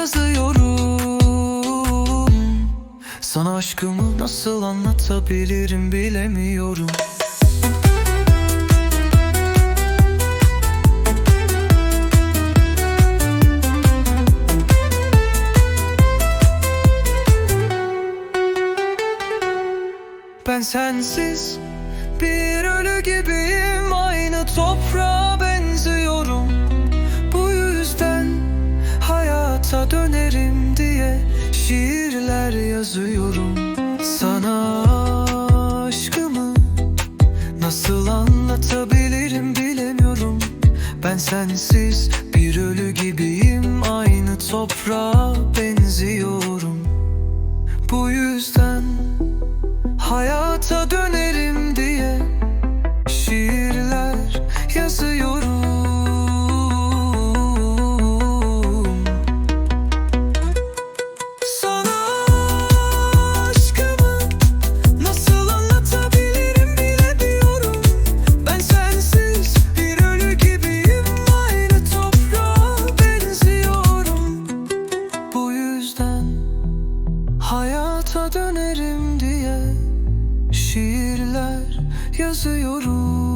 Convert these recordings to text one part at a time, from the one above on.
yazıyorum. Sana aşkımı nasıl anlatabilirim bilemiyorum. Ben sensiz bir ölü gibiyim. Aynı toprağa yazıyorum Sana aşkımı. Nasıl anlatabilirim bilemiyorum. Ben sensiz bir ölü gibiyim. Aynı toprağa benziyorum. Bu yüzden hayata dönerim diye şiirler yazıyorum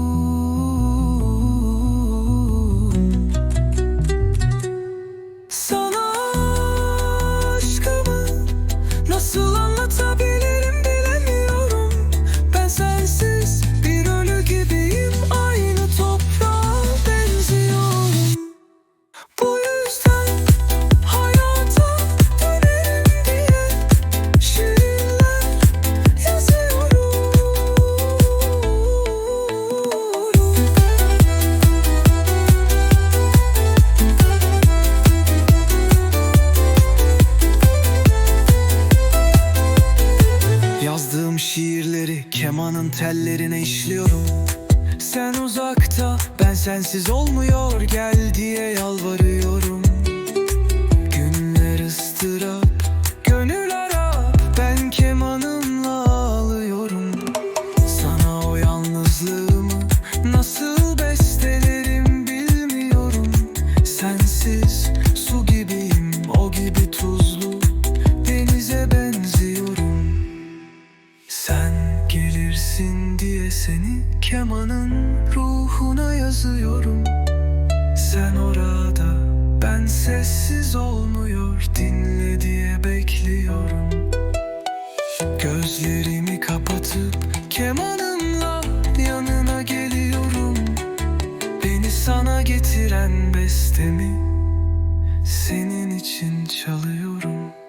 kemanın tellerine işliyorum. Sen uzakta ben sensiz olmuyor. Gel diye yalvarıyorum. Günler ıstırap gönül harap ben kemanımla ağlıyorum. Sana o yalnızlığımı nasıl bestelerim bilmiyorum. Sensiz gelirsin diye seni kemanın ruhuna yazıyorum. Sen orada ben sessiz olmuyor dinle diye bekliyorum. Gözlerimi kapatıp kemanımla yanına geliyorum. Beni sana getiren bestemi senin için çalıyorum